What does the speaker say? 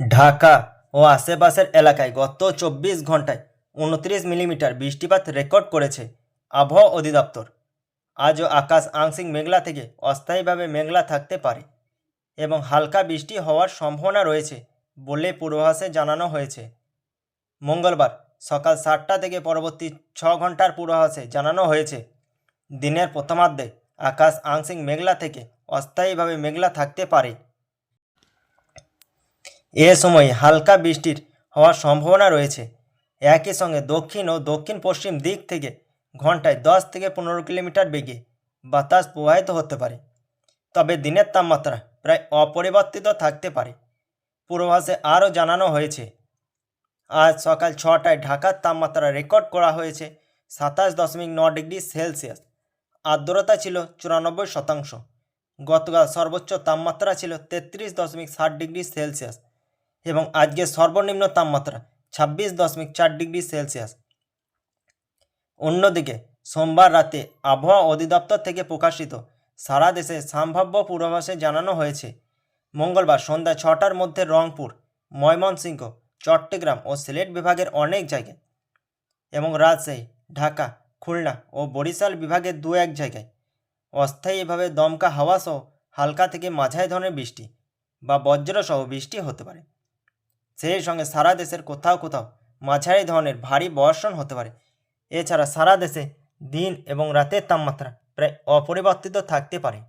ঢাকা ও আশেপাশের এলাকায় গত চব্বিশ ঘন্টায় উনত্রিশ মিলিমিটার বৃষ্টিপাত রেকর্ড করেছে আবহাওয়া অধিদপ্তর। আজও আকাশ আংশিক মেঘলা থেকে অস্থায়ীভাবে মেঘলা থাকতে পারে এবং হালকা বৃষ্টি হওয়ার সম্ভাবনা রয়েছে বলে পূর্বাভাসে জানানো হয়েছে। মঙ্গলবার সকাল সাতটা থেকে পরবর্তী ছ ঘণ্টার পূর্বাভাসে জানানো হয়েছে, দিনের প্রথমার্ধে আকাশ আংশিক মেঘলা থেকে অস্থায়ীভাবে মেঘলা থাকতে পারে। এ সময় হালকা বৃষ্টির হওয়ার সম্ভাবনা রয়েছে। একই সঙ্গে দক্ষিণ ও দক্ষিণ পশ্চিম দিক থেকে ঘন্টায় দশ থেকে পনেরো কিলোমিটার বেগে বাতাস প্রবাহিত হতে পারে। তবে দিনের তাপমাত্রা প্রায় অপরিবর্তিত থাকতে পারে। পূর্বাভাসে আরও জানানো হয়েছে, আজ সকাল ছটায় ঢাকার তাপমাত্রা রেকর্ড করা হয়েছে সাতাশ দশমিক ন ডিগ্রি সেলসিয়াস। আর্দ্রতা ছিল চুরানব্বই শতাংশ। গতকাল সর্বোচ্চ তাপমাত্রা ছিল তেত্রিশ দশমিক ষাট ডিগ্রি সেলসিয়াস। এবং আজকের সর্বনিম্ন তাপমাত্রা ছাব্বিশ দশমিক চার ডিগ্রি সেলসিয়াস। অন্যদিকে, সোমবার রাতে আবহাওয়া অধিদপ্তর থেকে প্রকাশিত সারা দেশে সম্ভাব্য পূর্বাভাসে জানানো হয়েছে, মঙ্গলবার সন্ধ্যা ছটার মধ্যে রংপুর, ময়মনসিংহ, চট্টগ্রাম ও সিলেট বিভাগের অনেক জায়গায় এবং রাজশাহী, ঢাকা, খুলনা ও বরিশাল বিভাগের দু এক জায়গায় অস্থায়ীভাবে দমকা হাওয়া সহ হালকা থেকে মাঝারি ধরনের বৃষ্টি বা বজ্রসহ বৃষ্টি হতে পারে। সেই সঙ্গে সারা দেশের কোথাও কোথাও মাঝারি ধরনের ভারী বর্ষণ হতে পারে। এছাড়া সারা দেশে দিন এবং রাতের তাপমাত্রা প্রায় অপরিবর্তিত থাকতে পারে।